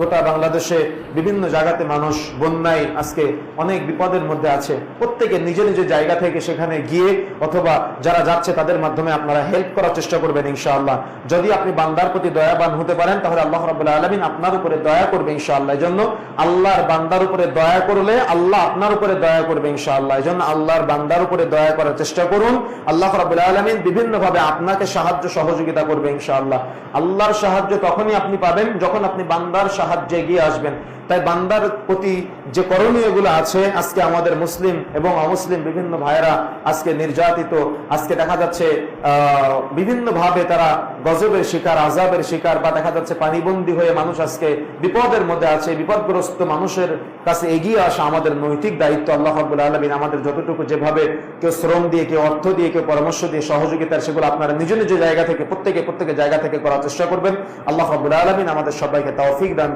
গোটা বাংলাদেশে বিভিন্ন জায়গাতে মানুষ বন্যায় আজকে অনেক বিপদের মধ্যে আছে। প্রত্যেকে নিজ নিজ জায়গা থেকে সেখানে গিয়ে অথবা যারা যাচ্ছে তাদের মাধ্যমে আপনারা হেল্প করার চেষ্টা করবেন ইনশাআল্লাহ। যদি আপনি বান্দার প্রতি দয়াবান হতে পারেন, তাহলে আল্লাহ রাবুল্লাহ আলমিন আপনার উপরে দয়া করবে ইনশাআল্লাহ। এই জন্য আল্লাহর বান্দার উপরে দয়া করলে আল্লাহ আপনার উপরে দয়া করবে ইনশাআল্লাহ। এই জন্য আল্লাহর বান্দার উপরে দয়া করার চেষ্টা করুন। আল্লাহ রাবুল্লাহ আলমিন বিভিন্ন ভাবে আপনাকে সাহায্য সহযোগিতা করবে ইনশাআল্লাহ। আল্লাহর সাহায্য তখনই আপনি পাবেন যখন আপনি বান্দার সাহায্যে এগিয়ে আসবেন। তাই বান্দার প্রতি যে করণীয়গুলো আছে, আজকে আমাদের মুসলিম এবং অমুসলিম বিভিন্ন ভাইরা আজকে নির্যাতিত, আজকে দেখা যাচ্ছে, আহ বিভিন্ন ভাবে তারা গজবের শিকার আজাবের শিকার বা দেখা যাচ্ছে পানিবন্দী হয়ে মানুষ আজকে বিপদের মধ্যে আছে, বিপদগ্রস্ত মানুষের কাছে এগিয়ে আসা আমাদের নৈতিক দায়িত্ব আল্লাহ রাব্বুল আলমিন আমাদের যতটুকু যেভাবে কেউ শ্রম দিয়ে, কেউ অর্থ দিয়ে, কেউ পরামর্শ দিয়ে সহযোগিতার সেগুলো আপনারা নিজ নিজ জায়গা থেকে, প্রত্যেকে প্রত্যেকের জায়গা থেকে করার চেষ্টা করবেন আল্লাহ রাব্বুল আলমিন আমাদের সবাইকে তৌফিক দান।